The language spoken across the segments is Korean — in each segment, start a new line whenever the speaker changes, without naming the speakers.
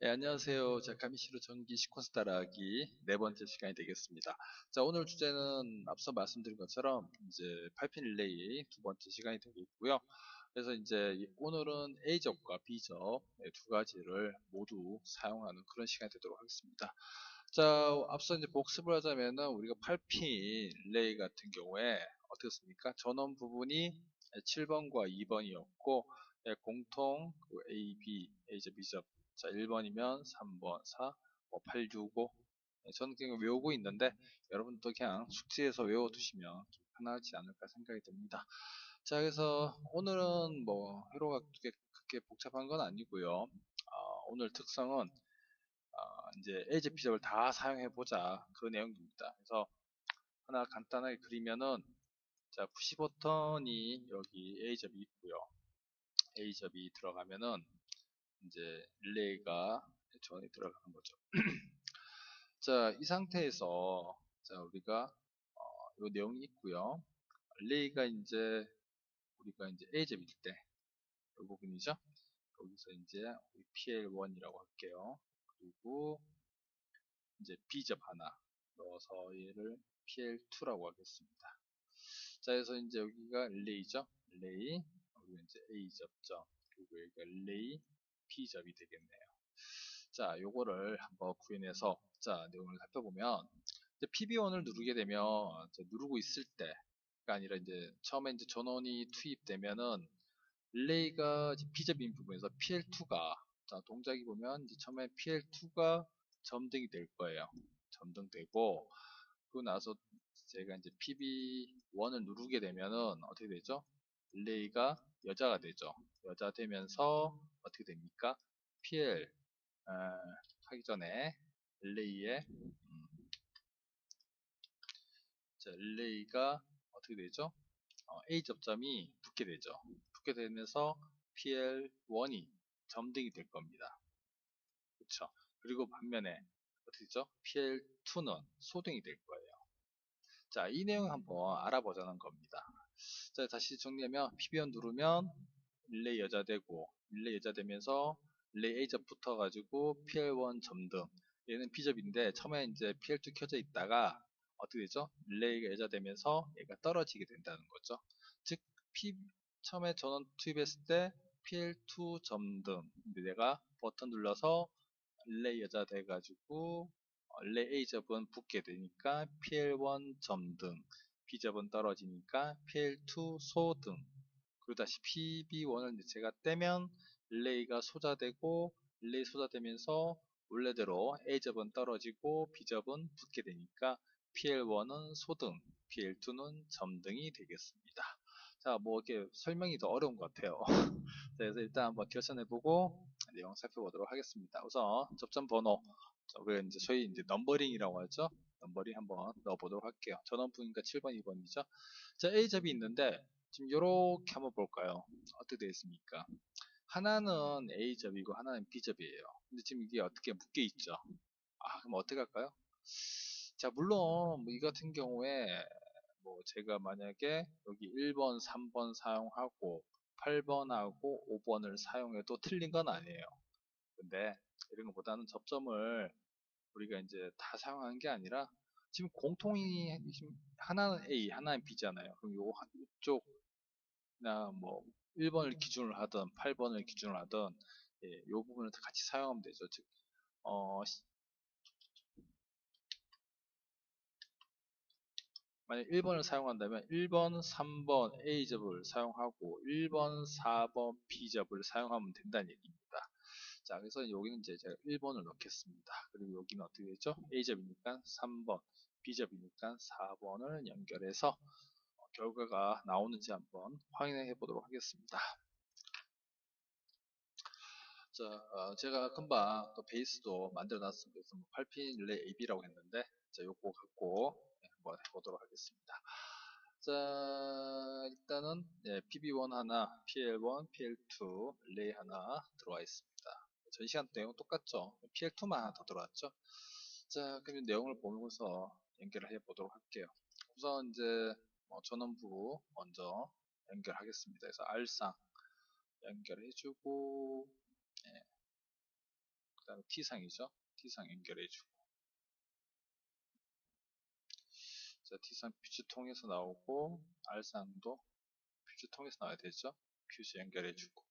네, 안녕하세요. 자, 가미시로 전기 시퀀스 따라하기 네 번째 시간이 되겠습니다. 자, 오늘 주제는 앞서 말씀드린 것처럼 이제 8핀 릴레이 두 번째 시간이 되겠고요. 그래서 이제 오늘은 A접과 B접 네, 두 가지를 모두 사용하는 그런 시간이 되도록 하겠습니다. 자, 앞서 이제 복습을 하자면은 우리가 8핀 릴레이 같은 경우에 어떻습니까? 전원 부분이 7번과 2번이었고 예, 공통 그 A, B, A접, B접 자 1번이면 3번, 4, 뭐 8, 6, 5 네, 저는 그냥 외우고 있는데 여러분도 그냥 숙지해서 외워두시면 편하지 않을까 생각이 듭니다. 자 그래서 오늘은 뭐 회로가 그렇게, 그렇게 복잡한 건 아니고요. 어, 오늘 특성은 어, 이제 에이즈 피접을 다 사용해 보자 그 내용입니다. 그래서 하나 간단하게 그리면은 자 푸시 버튼이 여기 A접이 있고요. A접이 들어가면은 이제 릴레이가 전원이 들어가는 거죠. 자, 이 상태에서 자 우리가 어, 이 내용이 있고요. 릴레이가 이제 우리가 이제 A접일 때 이 부분이죠. 여기서 이제 PL1이라고 할게요. 그리고 이제 B접 하나 넣어서 얘를 PL2라고 하겠습니다. 자, 그래서 이제 여기가 릴레이죠. 릴레이, 그리고 이제 A접점, 그리고 여기가 릴레이, P접이 되겠네요. 자, 요거를 한번 구현해서 자, 내용을 살펴보면 PB1을 누르게 되면 누르고 있을 때가 아니라 이제 처음에 이제 전원이 투입되면은 릴레이가 P접인 부분에서 PL2가 자, 동작이 보면 이제 처음에 PL2가 점등이 될 거예요. 점등되고 그리고 나서 제가 이제 PB1을 누르게 되면은 어떻게 되죠? 릴레이가 여자가 되죠. 여자 되면서 어떻게 됩니까? PL 어, 하기 전에 릴레이에 음, 자, 릴레이가 어떻게 되죠? 어, A 접점이 붙게 되죠. 붙게 되면서 PL1이 점등이 될 겁니다. 그렇죠? 그리고 반면에 어떻게 되죠? PL2는 소등이 될 거예요. 자, 이 내용 한번 알아보자는 겁니다. 자, 다시 정리하면 PB1 누르면 릴레이 여자 되고 릴레이 여자 되면서 릴레이 A접 붙어가지고 PL1 점등 얘는 B접인데 처음에 이제 PL2 켜져 있다가 어떻게 되죠? 릴레이가 여자 되면서 얘가 떨어지게 된다는 거죠. 즉 P, 처음에 전원 투입했을 때 PL2 점등 근데 내가 버튼 눌러서 릴레이 여자 돼가지고 릴레이 A접은 붙게 되니까 PL1 점등 B접은 떨어지니까 PL2 소등 그리고 다시 PB1을 제가 떼면 릴레이가 소자되고 릴레이 소자되면서 원래대로 A접은 떨어지고 B접은 붙게 되니까 PL1은 소등, PL2는 점등이 되겠습니다. 자, 뭐 이렇게 설명이 더 어려운 것 같아요. 그래서 일단 한번 결선해보고 내용 살펴보도록 하겠습니다. 우선 접점 번호, 우리가 이제 소위 이제 넘버링이라고 하죠. 넘버링 한번 넣어보도록 할게요. 전원부니까 7번, 2번이죠. 자, A접이 있는데 지금 이렇게 한번 볼까요? 어떻게 되어 있습니까? 하나는 A접이고 하나는 B접이에요. 근데 지금 이게 어떻게 묶여 있죠? 아, 그럼 어떻게 할까요? 자, 물론 뭐이 같은 경우에 뭐 제가 만약에 여기 1번, 3번 사용하고 8번하고 5번을 사용해도 틀린 건 아니에요. 근데 이런 것보다는 접점을 우리가 이제 다 사용하는 게 아니라 지금 공통이 하나는 A, 하나는 B잖아요. 그럼 요 이쪽 나뭐 1번을 기준으로 하든 8번을 기준으로 하든 예, 이 부분을 같이 사용하면 되죠. 즉 어, 만약 1번을 사용한다면 1번, 3번 A접을 사용하고 1번, 4번 B접을 사용하면 된다는 얘기입니다. 자, 그래서 여기는 이제 제가 1번을 넣겠습니다. 그리고 여기는 어떻게 되죠? A접이니까 3번, B접이니까 4번을 연결해서 결과가 나오는지 한번 확인해 보도록 하겠습니다. 자, 어, 제가 금방 또 베이스도 만들어 놨습니다. 그래서 뭐 8핀 릴레이 AB라고 했는데, 자, 요거 갖고 네, 한번 해보도록 하겠습니다. 자, 일단은 네, PB1 하나, PL1, PL2 릴레이 하나 들어와 있습니다. 전 시간 내용 똑같죠? PL2만 하나 더 들어왔죠? 자, 그럼 내용을 보면서 연결을 해 보도록 할게요. 우선 이제 어, 전원부 먼저 연결하겠습니다. 그래서 R상 연결해주고 예. 그 다음에 T상이죠. T상 연결해주고. 자, T상 퓨즈 통해서 나오고, R상도 퓨즈 통해서 나와야 되죠. 퓨즈 연결해주고.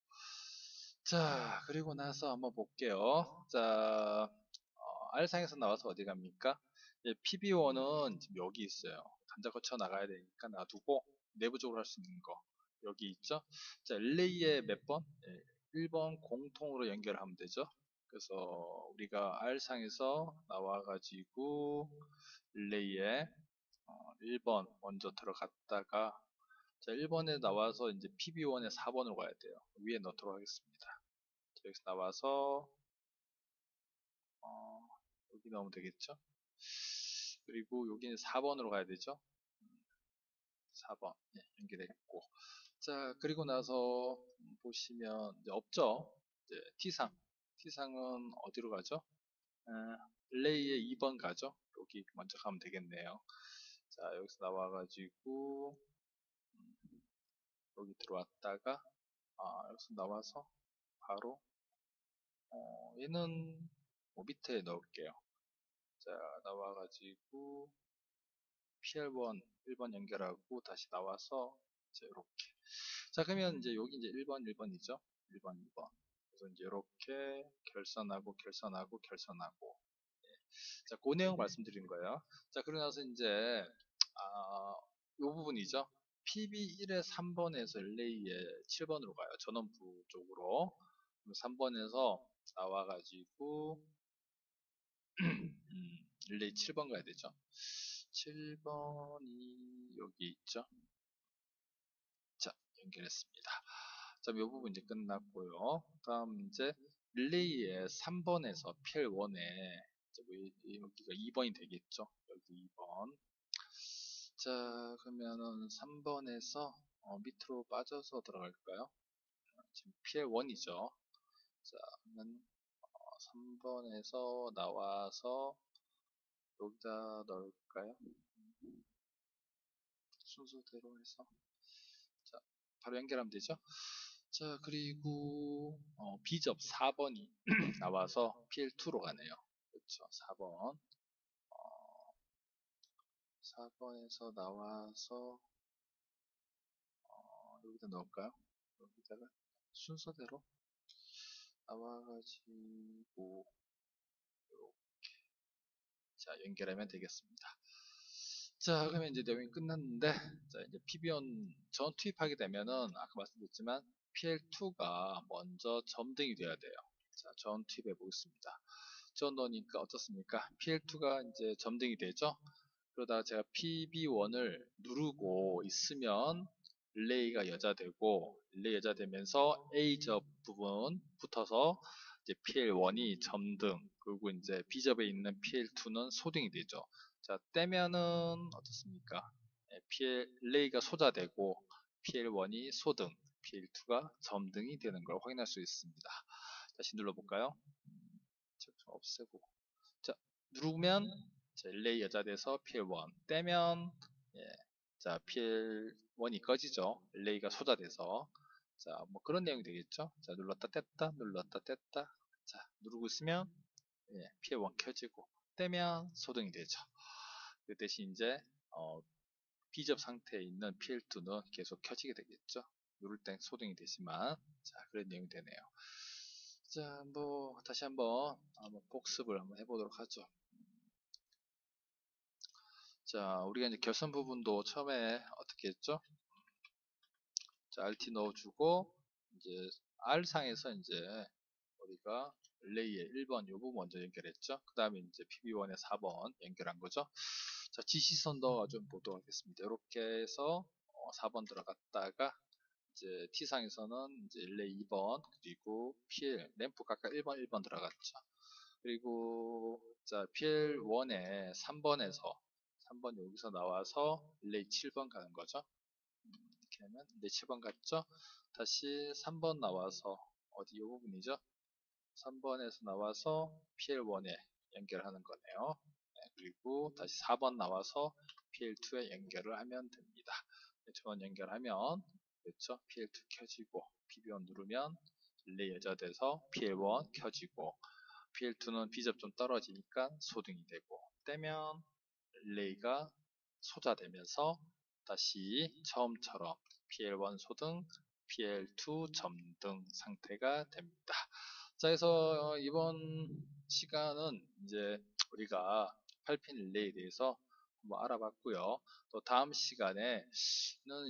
자, 그리고 나서 한번 볼게요. 자, 어, R상에서 나와서 어디 갑니까? 예, PB1은 지금 여기 있어요. 단자 거쳐 나가야 되니까 놔두고, 내부적으로 할 수 있는 거. 여기 있죠? 자, 릴레이에 몇 번? 예, 1번 공통으로 연결하면 되죠. 그래서 우리가 R상에서 나와가지고 릴레이에 어, 1번 먼저 들어갔다가 자 1번에 나와서 이제 PB1에 4번으로 가야 돼요. 위에 넣도록 하겠습니다. 자, 여기서 나와서 어, 여기 넣으면 되겠죠. 그리고 여기는 4번으로 가야 되죠. 4번 예, 연결했고 자 그리고 나서 보시면 이제 없죠. 이제 T상 T상은 어디로 가죠? 아, 릴레이에 2번 가죠. 여기 먼저 가면 되겠네요. 자 여기서 나와 가지고 음, 여기 들어왔다가 아, 여기서 나와서 바로 어, 얘는 뭐 밑에 넣을게요. 자 나와가지고 PL1 1번 연결하고 다시 나와서 이제 이렇게. 자 그러면 이제 여기 이제 1번 1번이죠? 1번 2번. 그래서 이제 이렇게 결선하고 결선하고 결선하고. 예. 자 그 내용 말씀드린 거예요. 자 그러고 나서 이제 아, 요 부분이죠? PB1의 3번에서 릴레이에 7번으로 가요. 전원부 쪽으로 3번에서 나와가지고 음, 릴레이 7번 가야 되죠 7번이 여기 있죠. 자, 연결했습니다. 자, 이 부분 이제 끝났고요. 다음 이제 릴레이의 3번에서 PL1에 여기가 2번이 되겠죠. 여기 2번. 자, 그러면은 3번에서 어, 밑으로 빠져서 들어갈까요? 지금 PL1이죠. 자, 그러면 어, 3번에서 나와서 여기다 넣을까요? 순서대로 해서. 자 바로 연결하면 되죠? 자 그리고 어, B접 4번이 나와서 PL2로 가네요. 그렇죠. 4번. 어, 4번에서 나와서 어, 여기다 넣을까요? 여기다가 순서대로 가지고 자, 연결하면 되겠습니다. 자, 그러면 이제 내용이 끝났는데, 자, 이제 PB온 전 투입하게 되면은, 아까 말씀드렸지만, PL2가 먼저 점등이 돼야 돼요. 자, 전 투입해 보겠습니다. 전 넣으니까 어떻습니까? PL2가 이제 점등이 되죠? 그러다가 제가 PB1을 누르고 있으면, 릴레이가 여자 되고, 릴레이 여자 되면서 A 접 부분 붙어서 이제 PL1이 점등, 그리고 이제 B접에 있는 PL2는 소등이 되죠. 자, 떼면은 어떻습니까? PL, 릴레이가 소자되고 PL1이 소등, PL2가 점등이 되는 걸 확인할 수 있습니다. 다시 눌러볼까요? 좀 없애고. 자, 누르면 자, 릴레이 여자 돼서 PL1, 떼면 예, 자, PL1이 꺼지죠. 릴레이가 소자돼서 자, 뭐 그런 내용이 되겠죠. 자, 눌렀다 뗐다, 눌렀다 뗐다. 자, 누르고 있으면 예, 피해1 켜지고 떼면 소등이 되죠. 그 대신 이제 어, 비접 상태에 있는 PL2는 계속 켜지게 되겠죠. 누를 땐 소등이 되지만 자 그런 내용이 되네요. 자, 뭐 다시 한번 한번 복습을 한번 해보도록 하죠. 자, 우리가 이제 결선 부분도 처음에 어떻게 했죠? 자, RT 넣어주고 이제 R상에서 이제 우리가 릴레이에 1번 요부 먼저 연결했죠. 그 다음에 이제 PB1에 4번 연결한 거죠. 자, 지시선 넣어좀 보도록 하겠습니다. 이렇게 해서 어, 4번 들어갔다가 이제 T상에서는 이제 릴레이 2번 그리고 PL 램프 각각 1번 1번 들어갔죠. 그리고 자 PL1에 3번에서 3번 여기서 나와서 릴레이 7번 가는 거죠. 이렇게 하면 릴레이 7번 갔죠. 다시 3번 나와서 어디 이 부분이죠. 3번에서 나와서 PL1에 연결하는 거네요. 네, 그리고 다시 4번 나와서 PL2에 연결을 하면 됩니다. 두번 연결하면 그렇죠? PL2 켜지고 PB1 누르면 릴레이 여자돼서 PL1 켜지고 PL2는 비접점 떨어지니까 소등이 되고 떼면 릴레이가 소자되면서 다시 처음처럼 PL1 소등, PL2 점등 상태가 됩니다. 자, 그래서 이번 시간은 이제 우리가 8핀 릴레이에 대해서 한번 알아봤고요. 또 다음 시간에는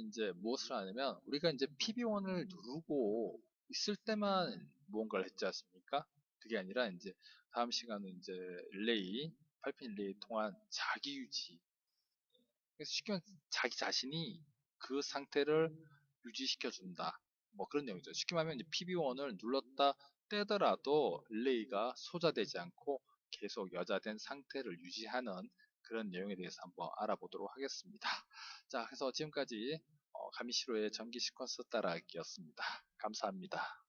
이제 무엇을 하냐면 우리가 이제 PB1을 누르고 있을 때만 무언가를 했지 않습니까? 그게 아니라 이제 다음 시간은 이제 릴레이, 8핀 릴레이 통한 자기 유지. 그래서 쉽게 말하면 자기 자신이 그 상태를 유지시켜 준다. 뭐 그런 내용이죠. 쉽게 말하면 PB1을 눌렀다 떼더라도 릴레이가 소자되지 않고 계속 여자된 상태를 유지하는 그런 내용에 대해서 한번 알아보도록 하겠습니다. 자, 그래서 지금까지 어, 가미시로의 전기 시퀀스 따라하기였습니다. 감사합니다.